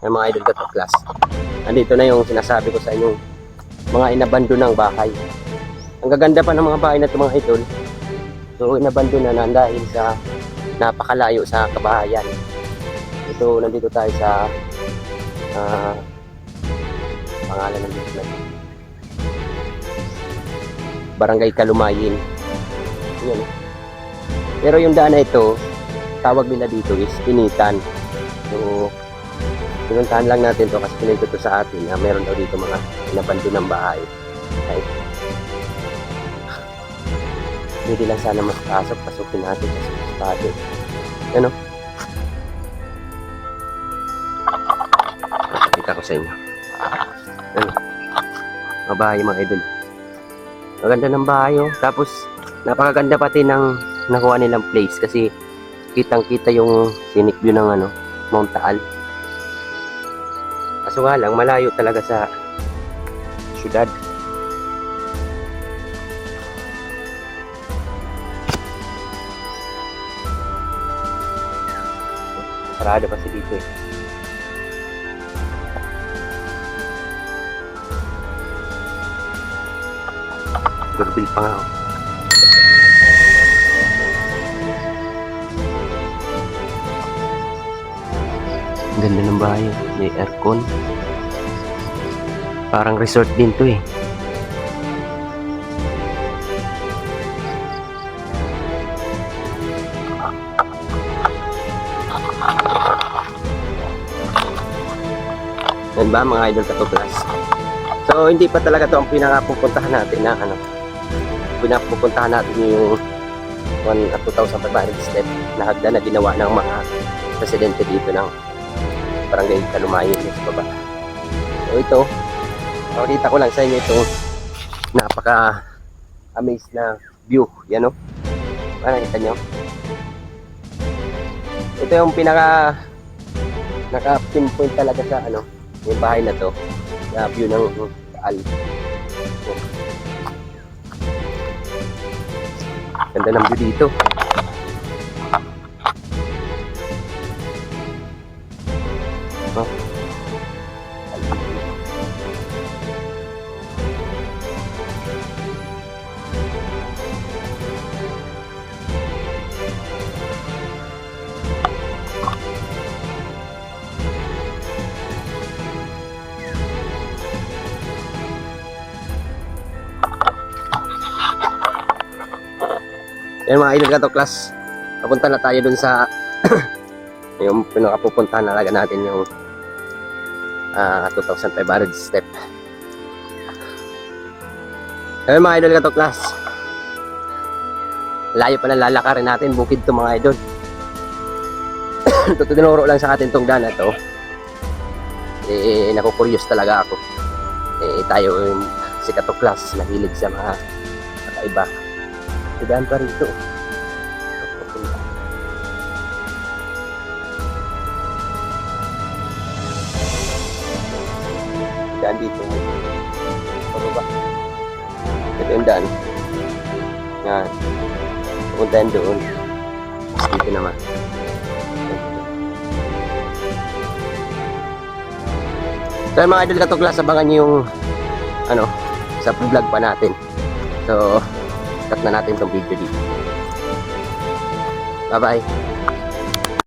ng mga idol ko class. Andito na yung sinasabi ko sa inyong mga inabando ng bahay. Ang gaganda pa ng mga bahay na ito mga idol. So inabando na na dahil sa napakalayo sa kabahayan. Ito nandito tayo sa ah, pangalan ng na Barangay Kalumayin. Yan. Pero yung daan na ito, tawag nila dito is Pinitan. So, pinuntahan lang natin to kasi pinunta to sa atin na meron daw dito mga inabando ng bahay. Okay. Pwede lang sana mas pasok, pasukin natin mas bagay. Ano? Kita ko sa inyo. Ano? Mga bahay mga idol. Maganda ng bahay oh. Tapos, napakaganda pati ng nakuha nilang place kasi kitang kita yung scenic view ng ano, Mount Taal. Kaso nga lang, malayo talaga sa syudad. Parada kasi dito eh. Doorbell pa nga oh. Ang ganda ng bahay. May aircon. Parang resort din to eh. Yan ba mga idol katuklas? So hindi pa talaga to ang pinakapupuntahan natin na ano. Pinapupuntahan natin yung 1 at 2,500 step na hagdan na ginawa ng mga presidente dito ng barangay Kalumayan sa baba. So ito, pakita ko lang sa inyo itong napaka amazed na view. Yan o. Ano nakita nyo? Ito yung pinaka naka pinpoint talaga sa ano yung bahay na to na view ng taal. Ganda ng view dito. Oh. Yan mga idol ka class. Papunta na tayo dun sa yung pinakapupuntahan na talaga natin yung ah 2,500 step. Ayun mga idol ka class. Layo pa na lalakarin natin bukid to mga idol. Tutunuro lang sa atin tong daan na to. Eh, nakukuryos talaga ako. Eh, tayo yung si Kato class, mahilig sa mga kakaiba. Tidaan pa rito. Daan dito. Pababa. Ito yung daan. Yan. Pupunta yan doon. Dito naman. So mga idol katuglas, abangan nyo yung ano, sa vlog pa natin. So, cut na natin tong video dito. Bye-bye.